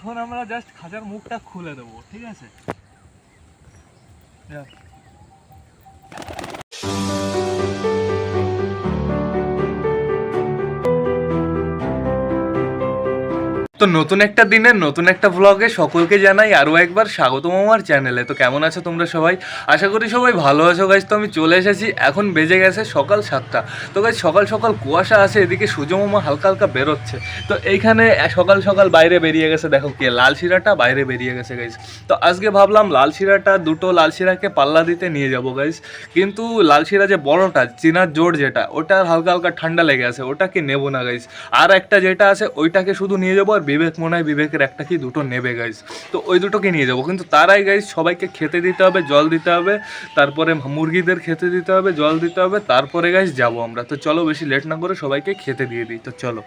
এখন আমরা জাস্ট খাঁচার মুখটা খুলে দেবো ঠিক আছে? তো নতুন একটা দিনের, নতুন একটা ব্লগে সকলকে জানাই আরও একবার স্বাগতম আমার চ্যানেলে। তো কেমন আছো তোমরা সবাই? আশা করি সবাই ভালো আছো গাইজ তো আমি চলে এসেছি, এখন বেজে গেছে সকাল সাতটা। তো গাইজ সকাল সকাল কুয়াশা আছে, এদিকে সূর্যমামা হালকা হালকা বেরোচ্ছে। তো এইখানে সকাল সকাল বাইরে বেরিয়ে গেছে, দেখো কে, লাল শিরাটা বাইরে বেরিয়ে গেছে গাইজ তো আজকে ভাবলাম লাল শিরাটা, দুটো লাল শিরাকে পাল্লা দিতে নিয়ে যাব গাইজ কিন্তু লাল শিরা যে বড়টা, চিনার জোর যেটা, ওটা হালকা হালকা ঠান্ডা লেগে আছে ওটাকে নেব না গাইজ আর একটা যেটা আছে, ওইটাকে শুধু নিয়ে যাব আর বিবেক মনে হয়, বিবেকের একটা কি দুটো নেবে গাইজ তো ওই দুটোকে নিয়ে যাব। কিন্তু তারাই গাইজ সবাইকে খেতে দিতে হবে, জল দিতে হবে, তারপরে মুরগিদের খেতে দিতে হবে, জল দিতে হবে, তারপরে গাইজ যাব আমরা। তো চলো, বেশি লেট না করে সবাইকে খেতে দিয়ে দিই। তো চলো।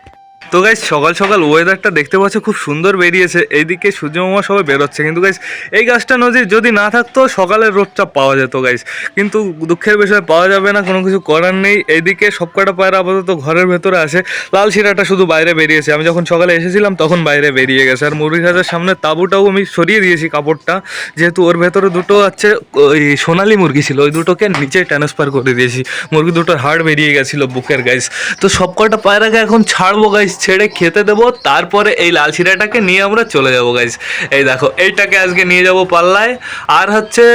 তো গাইজ সকাল সকাল ওয়েদারটা দেখতে পাচ্ছ, খুব সুন্দর বেরিয়েছে। এইদিকে সূর্যমামা সবাই বেরোচ্ছে। কিন্তু গাইজ এই গাছটা নদীর যদি না থাকতো, সকালের রোদটা পাওয়া যেত গাইজ কিন্তু দুঃখের বিষয়, পাওয়া যাবে না, কোনো কিছু করার নেই। এইদিকে সবকটা পায়রা আপাতত ঘরের ভেতরে আছে। লাল শিরাটা শুধু বাইরে বেরিয়েছে। আমি যখন সকালে এসেছিলাম, তখন বাইরে বেরিয়ে গেছে। আর মুরগি খাঁচার সামনে তাঁবুটাও আমি সরিয়ে দিয়েছি কাপড়টা। যেহেতু ওর ভেতরে দুটো আছে, ওই সোনালি মুরগি ছিল, ওই দুটোকে নিচে ট্রান্সফার করে দিয়েছি। মুরগি দুটোর হাড় বেরিয়ে গেছিল বুকের গাইজ তো সবকটা পায়রাকে এখন ছাড়বো গাইজ ছেড়ে খেতে দেবো, তারপরে এই লাল শিরাটাকে নিয়ে আমরা চলে যাব গাইজ এই দেখো, এইটাকে আজকে নিয়ে যাব পাল্লায়। আর হচ্ছে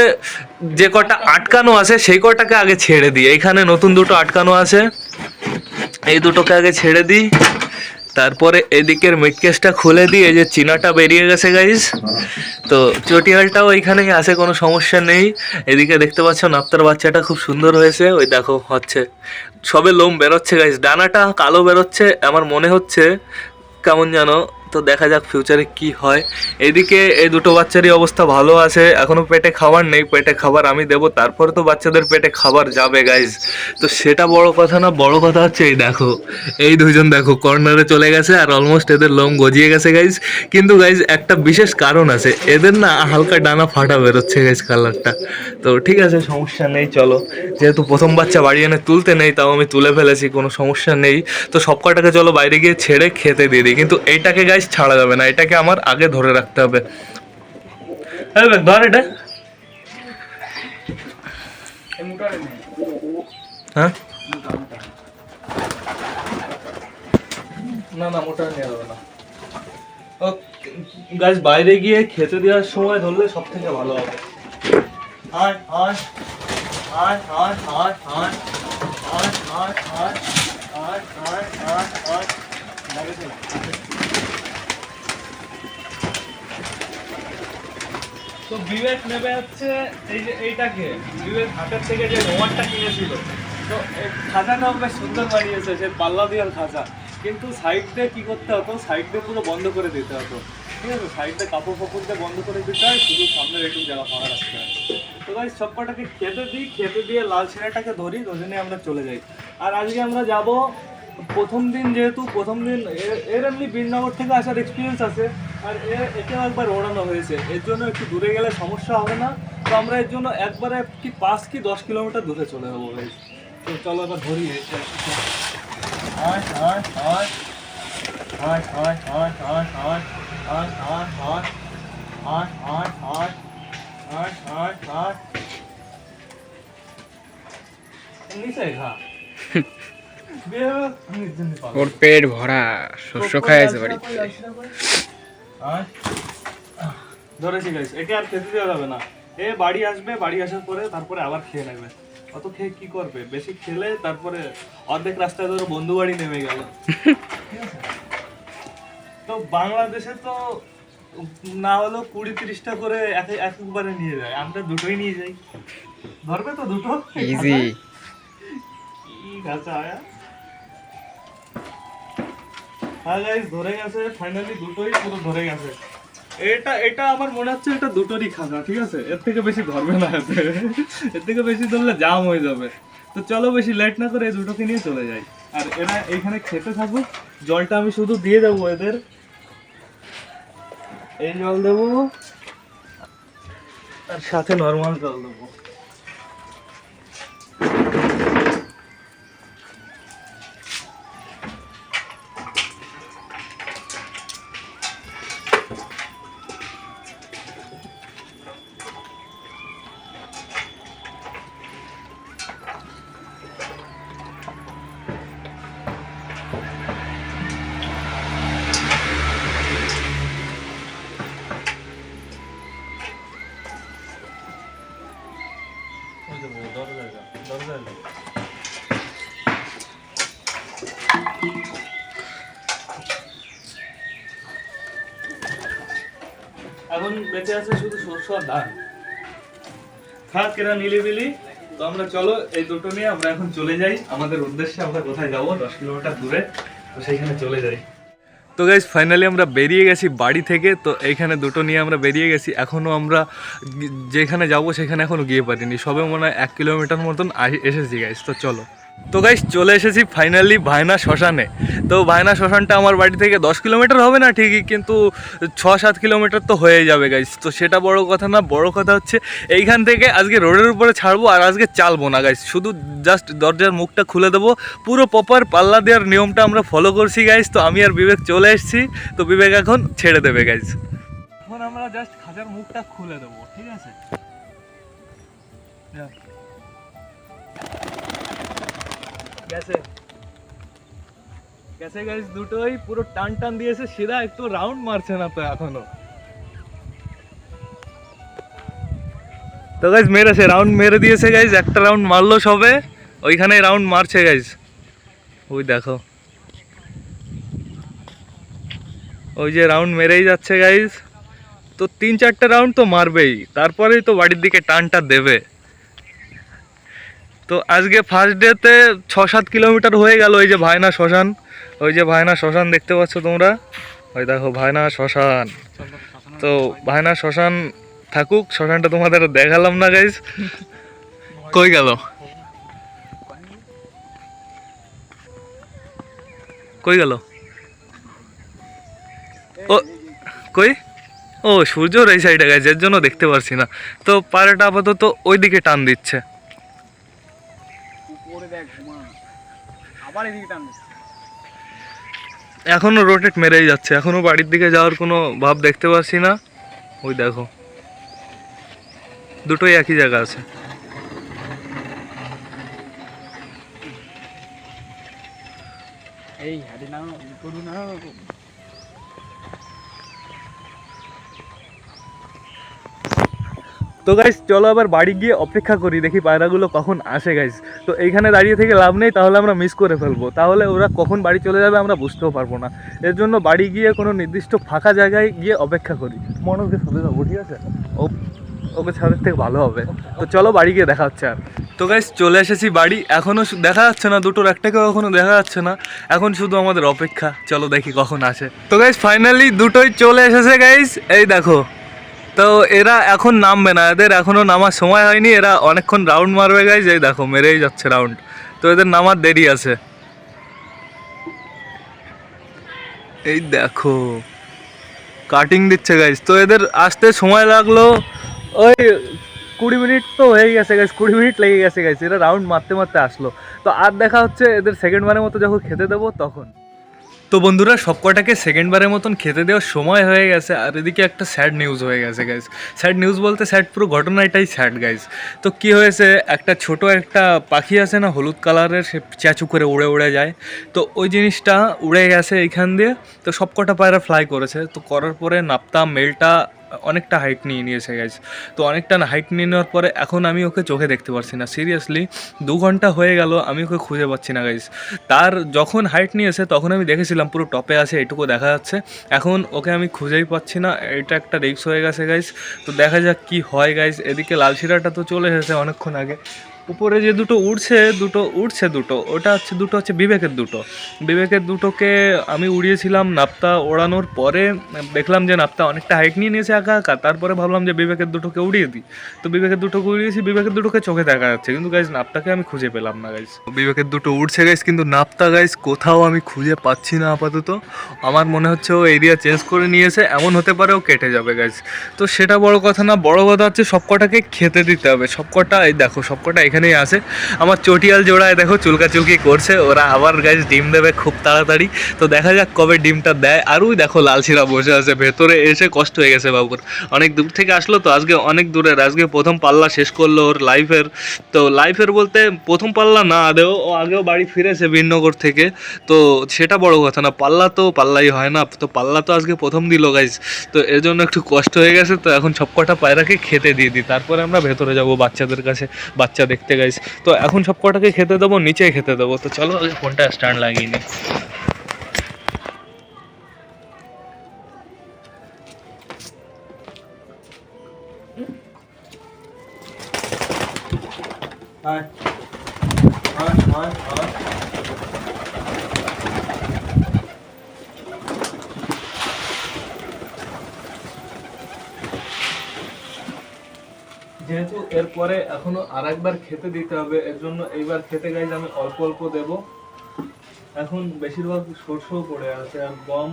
যে কটা আটকানো আছে, সেই কটাকে আগে ছেড়ে দিই। এইখানে নতুন দুটো আটকানো আছে। এই দুটোকে আগে ছেড়ে দিই। তারপরে এদিকের মিটকেসটা খুলে দিয়ে যে চিনাটা বেরিয়ে গেছে গাইজ তো চটিয়ালটাও এইখানেই আসে কোনো সমস্যা নেই। এদিকে দেখতে পাচ্ছ নাপ্তার বাচ্চাটা খুব সুন্দর হয়েছে। ওই দেখো, হচ্ছে। সবে লোম বেরোচ্ছে গাইজ ডানাটা কালো বেরোচ্ছে। আমার মনে হচ্ছে কেমন জানো তো দেখা যাক ফিউচারে কি হয়। এদিকে এই দুটো বাচ্চারই অবস্থা ভালো আছে। এখনও পেটে খাবার নেই, পেটে খাবার আমি দেবো। তারপরে তো বাচ্চাদের পেটে খাবার যাবে গাইজ তো সেটা বড় কথা না, বড় কথা হচ্ছে এই দেখো, এই দুজন দেখো কর্নারে চলে গেছে আর অলমোস্ট এদের লোম গজিয়ে গেছে গাইজ কিন্তু গাইজ একটা বিশেষ কারণ আছে। এদের না হালকা ডানা ফাটা বেরোচ্ছে গাইজ কালারটা তো ঠিক আছে, সমস্যা নেই, চলো। যেহেতু প্রথম বাচ্চা বাড়ি এনে তুলতে নেই, তাও আমি তুলে ফেলেছি, কোনো সমস্যা নেই। তো সব কটাকে চলো বাইরে গিয়ে ছেড়ে খেতে দিয়ে দিই। কিন্তু এইটাকে গাইজ ছাড়া যাবে না এটাকে আমার আগে ধরে রাখতে হবে ধর এটা হ্যাঁ না না গাছ বাইরে গিয়ে খেতে দেওয়ার সময় ধরলে সব থেকে ভালো হবে বাইরে চল। তো বিবেক নেবে হচ্ছে এই যে এইটাকে। বিবেক হাটের থেকে যে রোমারটা কিনেছিল। তো এই খাঁচাটাও বেশ সুন্দর বানিয়েছে, সে পাল্লা দেওয়ার খাঁচা কিন্তু সাইড দিয়ে কি করতে হতো? সাইড দিয়ে পুরো বন্ধ করে দিতে হতো। ঠিক আছে? সাইড কাপড় ফাপড় দিয়ে বন্ধ করে দিতে হয়, শুধু সামনের একটু জায়গা ফাঁকা রাখতে হয়। তো ভাই সব কটাকে খেতে দিই, খেতে দিয়ে লাল ছেঁড়াটাকে ধরি, ধরে নিয়ে আমরা চলে যাই। আর আজকে আমরা যাব প্রথম দিন যেহেতু, প্রথম দিন এর এমনি বীরনগর থেকে আসার এক্সপিরিয়েন্স আছে, আর এর এটাও একবার ওড়ানো হয়েছে। এর জন্য একটু দূরে গেলে সমস্যা হবে না, তো আমরা এর জন্য একবারে কি পাঁচ কি দশ কিলোমিটার দূরে চলে যাব ভাই তো চলো এবার ধরি নিচে ঘা ওর পেট ভরা শস্য খাই আছে বাড়িতে। ধরেছি গাইস একে আর খেতে দেওয়া যাবে না। এ বাড়ি আসবে বাড়ি আসার পরে তারপরে আবার খেয়ে নেবে। অত খেয়ে কি করবে? বেশি খেলে তারপরে অর্ধেক রাস্তায় ধরো বন্ধু বাড়ি নেমে গেল। তো বাংলাদেশে তো না হলেও কুড়ি তিরিশটা করে এক একবারে নিয়ে যায়। আমরা দুটোই নিয়ে যাই। ধরবে তো দুটো? ইজি কি গাছা আয়া? হ্যাঁ গাইস ধরে গেছে ফাইনালি দুটোই পুরো ধরে গেছে। এটা এটা আমার মনে হচ্ছে এটা দুটোরই খাজা, ঠিক আছে? এর থেকে বেশি এর থেকে বেশি ধরলে জাম হয়ে যাবে। তো চলো বেশি লেট না করে এই দুটোকে নিয়ে চলে যাই। আর এরা এইখানে খেতে থাকুক, জলটা আমি শুধু দিয়ে দেবো এদের। এই জল দেবো, আর সাথে নর্মাল জল দেবো। এখন বেঁচে আছে, শুধু শস্য আর ধান। থাক, এরা নিলিবিলি। তো আমরা চলো, এই দুটো নিয়ে আমরা এখন চলে যাই। আমাদের উদ্দেশ্যে আমরা কোথায় যাব? দশ কিলোমিটার দূরে। তো সেইখানে চলে যাই। তো গাইজ ফাইনালি আমরা বেরিয়ে গেছি বাড়ি থেকে। তো এইখানে দুটো নিয়ে আমরা বেরিয়ে গেছি। এখনও আমরা যেখানে যাব, সেখানে এখনও গিয়ে পারিনি। সবে মনে হয় এক কিলোমিটার মতন এসেছি গাইজ তো চলো। তো গাইস চলে এসেছি ফাইনালি ভায়না শ্মশানে। তো ভায়না শ্মশানটা আমার বাড়ি থেকে দশ কিলোমিটার হবে না ঠিকই, কিন্তু ছ সাত কিলোমিটার তো হয়ে যাবে গাইস তো সেটা বড় কথা না, বড় কথা হচ্ছে এইখান থেকে আজকে রোডের উপরে ছাড়বো আর আজকে চালবো না গাইস শুধু জাস্ট দরজার মুখটা খুলে দেবো। পুরো প্রপার পাল্লা দেওয়ার নিয়মটা আমরা ফলো করছি গাইস তো আমি আর বিবেক চলে এসেছি। তো বিবেক এখন ছেড়ে দেবে গাইস এখন আমরা জাস্ট খাঁচার মুখটা খুলে দেবো, ঠিক আছে? গেছে। গেছে গাইজ দুটোই পুরো টান টান দিয়েছে, সিধা একটু রাউন্ড মারছে না তো এখনও। তো গাইজ মেরেছে রাউন্ড মেরে দিয়েছে গাইজ একটা রাউন্ড মারলো সবে, ওইখানে রাউন্ড মারছে গাইজ ওই দেখো। ওই যে রাউন্ড মেরেই যাচ্ছে গাইজ তো তিন চারটে রাউন্ড তো মারবেই, তারপরেই তো বাড়ির দিকে টানটা দেবে। তো আজকে ফার্স্ট ডেতে ছ সাত কিলোমিটার হয়ে গেল ওই যে ভায়না শ্মশান। ওই যে ভায়না শ্মশান দেখতে পাচ্ছ তোমরা? ওই দেখো ভায়না শ্মশান। তো ভায়না শ্মশান থাকুক, শ্মশানটা তোমাদের দেখালাম না গাইজ কই গেল? কই গেল? ও, কই? ও সূর্যর এই সাইডে গেছে এর জন্য দেখতে পারছি না। তো পায়রাটা আপাতত ওই দিকে টান দিচ্ছে। দেখ আবার এদিকে টান এখনও রোটেট মেরেই যাচ্ছে। এখনও বাড়ির দিকে যাওয়ার কোনো ভাব দেখতে পাচ্ছি না। ওই দেখো। দুটোই একই জায়গা আছে। এই হাড়ি না করুন নাও তো গাইস চলো আবার বাড়ি গিয়ে অপেক্ষা করি দেখি পায়রাগুলো কখন আসে গাইস তো এইখানে দাঁড়িয়ে থেকে লাভ নেই তাহলে আমরা মিস করে ফেলব। তাহলে ওরা কখন বাড়ি চলে যাবে আমরা বুঝতেও পারব না। এর জন্য বাড়ি গিয়ে কোনো নির্দিষ্ট ফাঁকা জায়গায় গিয়ে অপেক্ষা করি। মনোজকে সাথে যাব ঠিক আছে? ও ওকে ছাদের থেকে ভালো হবে। তো চলো বাড়ি গিয়ে দেখা হচ্ছে আর। তো গাইস চলে এসেছি বাড়ি। এখনও দেখা যাচ্ছে না দুটোর একটাকেও এখনও দেখা যাচ্ছে না। এখন শুধু আমাদের অপেক্ষা চলো দেখি কখন আসে। তো গাইস ফাইনালি দুটোই চলে এসেছে গাইস এই দেখো তো এরা এখন নামবে না, এদের এখনও নামার সময় হয়নি, এরা অনেকক্ষণ রাউন্ড মারবে গাইজ এই দেখো মেরেই যাচ্ছে রাউন্ড তো এদের নামার দেরি আছে। এই দেখো কাটিং দিচ্ছে গাইজ তো এদের আসতে সময় লাগল, ওই কুড়ি মিনিট তো হয়ে গেছে গাইজ কুড়ি মিনিট লেগে গেছে গাইজ এরা রাউন্ড মারতে মারতে আসলো। তো আর দেখা হচ্ছে এদের সেকেন্ড বারের মতো যখন খেতে দেবো তখন। তো বন্ধুরা, সবকটাকে সেকেন্ড বারের মতন খেতে দেওয়ার সময় হয়ে গেছে। আর এদিকে একটা স্যাড নিউজ হয়ে গেছে গাইজ স্যাড নিউজ বলতে স্যাড পুরো ঘটনাটাই স্যাড গাইজ তো কি হয়েছে? একটা ছোট একটা পাখি আছে না, হলুদ কালারের, সে চ্যাচু করে উড়ে উড়ে যায়। তো ওই জিনিসটা উড়ে গেছে এইখান দিয়ে। তো সবকটা পায়রা ফ্লাই করেছে। তো করার পরে নাপ্তা, মেলটা অনেকটা হাইট নিয়ে নিয়েছে গাইজ তো অনেকটা হাইট নিয়ে নেওয়ার পরে এখন আমি ওকে চোখে দেখতে পারছি না। সিরিয়াসলি দু ঘণ্টা হয়ে গেল, আমি ওকে খুঁজে পাচ্ছি না গাইজ তার যখন হাইট নিয়েছে, তখন আমি দেখেছিলাম পুরো টপে আছে, এটুকু দেখা যাচ্ছে। এখন ওকে আমি খুঁজেই পাচ্ছি না, এটা একটা রিক্স হয়ে গেছে গাইজ তো দেখা যাক কি হয় গাইজ এদিকে লালশিরাটা তো চলে এসেছে অনেকক্ষণ আগে। উপরে যে দুটো উড়ছে দুটো উড়ছে দুটো, ওটা হচ্ছে, দুটো হচ্ছে বিবেকের দুটো। বিবেকের দুটোকে আমি উড়িয়েছিলাম নাপ্তা ওড়ানোর পরে, দেখলাম যে নাপ্তা অনেকটা হাইট নিয়ে নিয়েছে একা একা, তারপরে ভাবলাম যে বিবেকের দুটোকে উড়িয়ে দিই। তো বিবেকের দুটোকে উড়িয়েছি, বিবেকের দুটোকে চোখে দেখা যাচ্ছে, কিন্তু গাইজ নাপ্তাকে আমি খুঁজে পেলাম না গাইজ বিবেকের দুটো উড়ছে গাইজ কিন্তু নাপ্তা গাইজ কোথাও আমি খুঁজে পাচ্ছি না আপাতত। আমার মনে হচ্ছে ও এরিয়া চেঞ্জ করে নিয়েছে, এমন হতে পারে ও কেটে যাবে গাইজ তো সেটা বড় কথা না, বড় কথা হচ্ছে সবকটাকে খেতে দিতে হবে, সবকটা, এই দেখো, সবকটা এখানেই আছে। আমার চটিয়াল জোড়ায় দেখো চুলকাচুলকি করছে, ওরা আবার গাইজ ডিম দেবে খুব তাড়াতাড়ি। তো দেখা যাক কবে ডিমটা দেয়। আর ওই দেখো লালশিরা বসে আছে, ভেতরে এসে কষ্ট হয়ে গেছে বাবুর। অনেক দূর থেকে আসলো তো, আজকে অনেক দূরের, আজকে প্রথম পাল্লা শেষ করল ওর লাইফের তো লাইফের বলতে প্রথম পাল্লা না আদেও ও আগেও বাড়ি ফিরেছে বীরনগর থেকে। তো সেটা বড় কথা না, পাল্লা তো পাল্লাই হয় না। তো পাল্লা তো আজকে প্রথম দিল গাইজ তো এর জন্য একটু কষ্ট হয়ে গেছে, তো এখন সবকটা পায়রাকে খেতে দিয়ে দিই। তারপরে আমরা ভেতরে যাব বাচ্চাদের কাছে, বাচ্চা দেখতে। দেখতে গাইস তো এখন সব কটাকে খেতে দেবো নিচে খেতে দেবো তো চলো আগে ফোনটা স্ট্যান্ড লাগিয়ে নিই Hi. Hi. Hi. যেহেতু এরপরে এখনও আর একবার খেতে দিতে হবে, এর জন্য এইবার খেতে গাইজ আমি অল্প অল্প দেব। এখন বেশিরভাগ শস্যও পড়ে আছে আর গম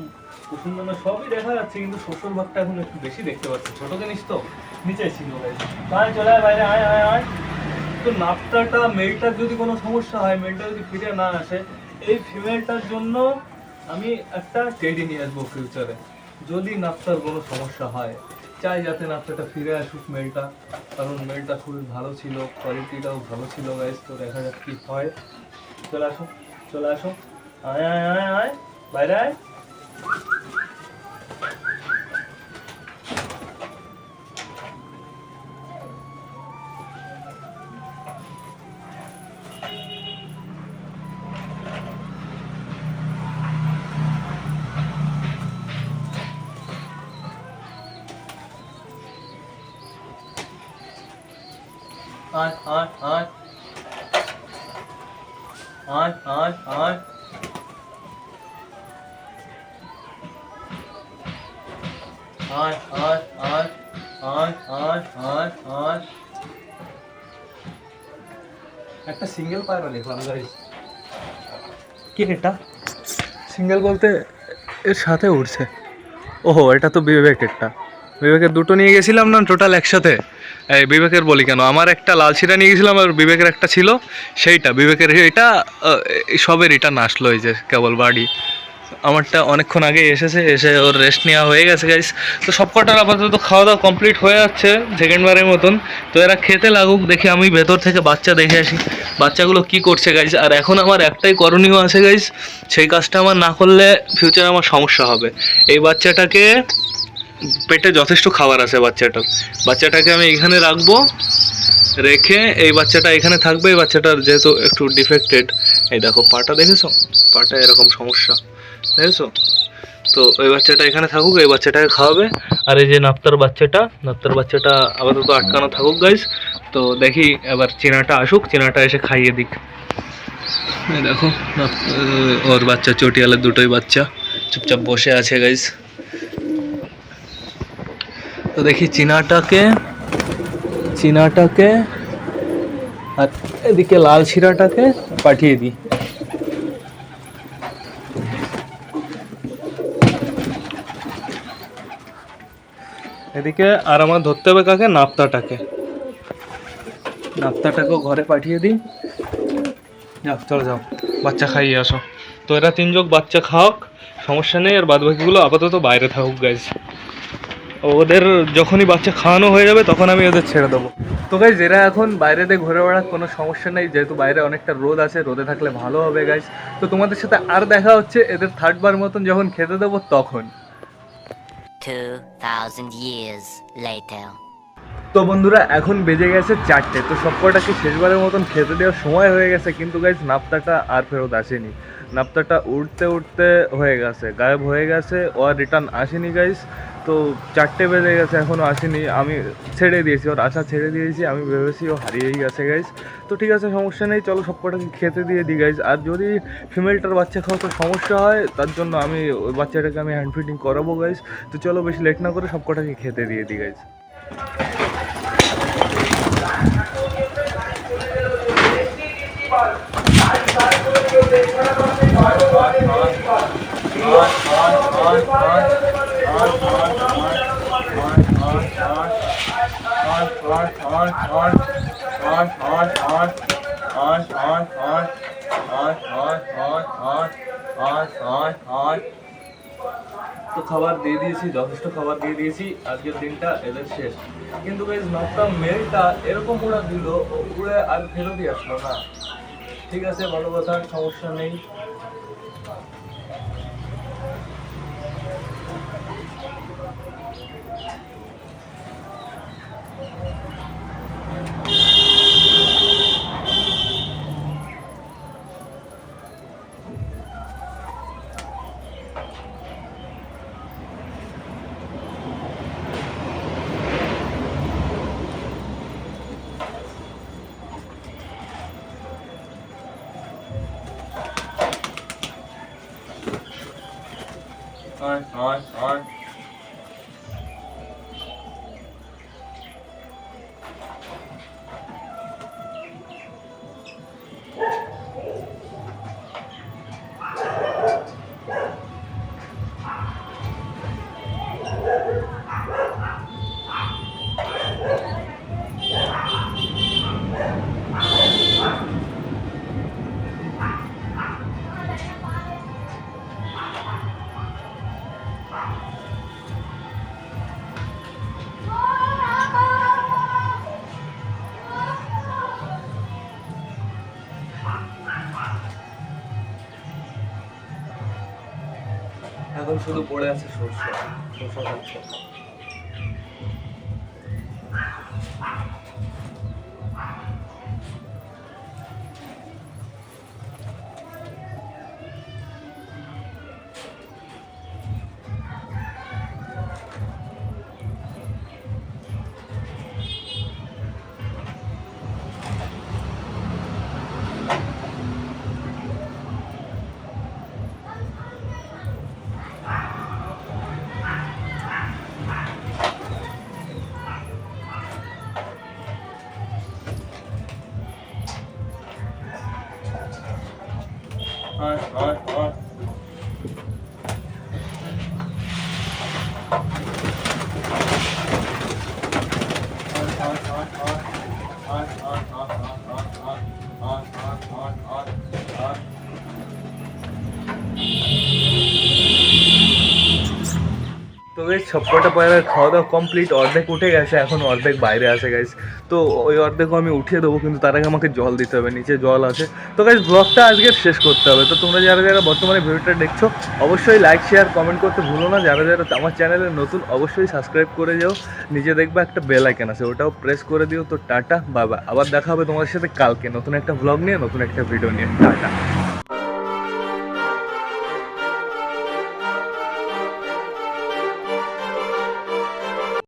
কুসুম দানা সবই দেখা যাচ্ছে, কিন্তু শস্যর ভাগটা এখন একটু বেশি দেখতে পাচ্ছি। ছোট জিনিস তো নিচে ছিল আয় চলে আয় বাইরে, আয় আয় আয়। তো নাপটাটা মেলটার যদি কোনো সমস্যা হয়, মেলটা যদি ফিরে না আসে, এই ফিমেলটার জন্য আমি একটা টেডি নিয়ে আসব ফিউচারে যদি নাপটার কোনো সমস্যা হয়, চাই যাতে নাপটাটা ফিরে আসুক মেলটা। কারণ মেলটা খুবই ভালো ছিল কোয়ালিটিটাও ভালো ছিল গাইজ তো দেখা যাক কি হয়। চলে আসো চলে আসো। আয় আয় আয় আয়। বাইরে আয়। আয় আয় আয়। আয় আয় আয়। আয় আয় আয় আয় আয় আয় আয়। একটা সিঙ্গেল পায়রা দেখলাম গাইস কি এটা? সিঙ্গেল বলতে এর সাথে উঠছে। ওহো, এটা তো বিবেকেরটা বিবেকের দুটো নিয়ে গেছিলাম না টোটাল একসাথে? বিবেকের বলি কেন? আমার একটা লাল শিরা নিয়ে গেছিলাম আর বিবেকের একটা ছিল সেইটা বিবেকের এটা আহ, এই সবে রিটার্ন আসলো এই যে কেবল বাড়ি। আমারটা অনেকক্ষণ আগে এসেছে এসে ওর রেস্ট নেওয়া হয়ে গেছে গাইস তো সব কটার আপাতত খাওয়া দাওয়া কমপ্লিট হয়ে যাচ্ছে সেকেন্ড বারের মতন। তো এরা খেতে লাগুক দেখি আমি ভেতর থেকে বাচ্চা দেখে আসি। বাচ্চাগুলো কি করছে গাইস আর এখন আমার একটাই করণীয় আছে গাইস সেই কাজটা আমার না করলে ফিউচারে আমার সমস্যা হবে। এই বাচ্চাটাকে পেটে যথেষ্ট খাবার আছে বাচ্চাটার বাচ্চাটাকে আমি এখানে রাখব, রেখে এই বাচ্চাটা এখানে থাকবে। এই বাচ্চাটার যেহেতু একটু ডিফেক্টেড এই দেখো পাটা দেখেছ? পাটা এরকম সমস্যা, দেখেছ? তো ওই বাচ্চাটা এখানে থাকুক, এই বাচ্চাটাকে খাওয়াবে। আর এই যে নাপ্তার বাচ্চাটা নাপ্তার বাচ্চাটা আপাতত আটকানো থাকুক গাইস তো দেখি এবার চেনাটা আসুক, চেনাটা এসে খাইয়ে দিক। এই দেখো ওর বাচ্চা, চটিয়ালের দুটোই বাচ্চা। চুপচাপ বসে আছে গাইস তো দেখি চীনাটাকে, চিনাটাকে, আর এদিকে লাল শিরাটাকে পাঠিয়ে দিই। এদিকে আর আমার ধরতে হবে কাকে? নাপ্তাটাকে। নাপ্তাটাকেও ঘরে পাঠিয়ে দিই। যাও চলো যাও, বাচ্চা খাইয়ে আসো। তো এরা তিনজন বাচ্চা খাওক সমস্যা নেই, আর বাদবাকিগুলো আপাতত বাইরে থাকুক গাইজ ওদের যখনই বাচ্চা খাওয়ানো হয়ে যাবে তখন আমি ওদের ছেড়ে দেবো। তো গাইজ এরা এখন বাইরে দিয়ে ঘুরে বেড়ার কোনো সমস্যা নেই যেহেতু বাইরে অনেকটা রোদ আছে রোদে থাকলে ভালো হবে গাইজ তো তোমাদের সাথে আর দেখা হচ্ছে এদের থার্ড বার মতন যখন খেতে দেবো তখন। 2,000 years তো বন্ধুরা এখন বেজে গেছে চারটে তো সবকটাকে শেষবারের মতন খেতে দেওয়ার সময় হয়ে গেছে কিন্তু গাইজ নাপ্তাটা আর ফেরত আসেনি। নাপ্তাটা উঠতে উঠতে হয়ে গেছে গায়েব হয়ে গেছে ও আর রিটার্ন আসেনি গাইজ তো চারটে বেজে গেছে এখনও আসেনি। আমি ছেড়ে দিয়েছি, ওর আশা ছেড়ে দিয়েছি, আমি ভেবেছি ও হারিয়েই গেছে গাইজ তো ঠিক আছে, সমস্যা নেই, চলো সবকটাকে খেতে দিয়ে দিই গাইজ আর যদি ফিমেলটার বাচ্চা খাওয়াতে সমস্যা হয়, তার জন্য আমি ওই বাচ্চাটাকে আমি হ্যান্ড ফিটিং করাবো গাইজ তো চলো বেশি লেট না করে সবকটাকে খেতে দিয়ে দিই গাইজ দিয়ে দিয়েছি, যথেষ্ট খাবার দিয়ে দিয়েছি, আজকের দিনটা এদের শেষ। কিন্তু নকটা মেলটা এরকম উড়া দিল উড়ে আর ফেরতই আসলো না। ঠিক আছে, ভালো কথা, সমস্যা নেই। এখন শুধু পড়ে আছে সর্ষে সর্ষে খাচ্ছে গাইজ সবকটা পায়রার খাওয়া দাওয়া কমপ্লিট অর্ধেক উঠে গেছে, এখন অর্ধেক বাইরে আছে গাইজ তো ওই অর্ধেকও আমি উঠিয়ে দেবো, কিন্তু তার আগে আমাকে জল দিতে হবে, নিচে জল আছে। তো গাইজ ব্লগটা আজকে শেষ করতে হবে। তো তোমরা যারা যারা বর্তমানে ভিডিওটা দেখছ, অবশ্যই লাইক শেয়ার কমেন্ট করতে ভুলো না। যারা যারা আমার চ্যানেলে নতুন, অবশ্যই সাবস্ক্রাইব করে যাও। নিচে দেখবে একটা বেল আইকন আছে, ওটাও প্রেস করে দিও। তো টাটা, বাবা। আবার দেখা হবে তোমাদের সাথে কালকে নতুন একটা ব্লগ নিয়ে, নতুন একটা ভিডিও নিয়ে। টাটা।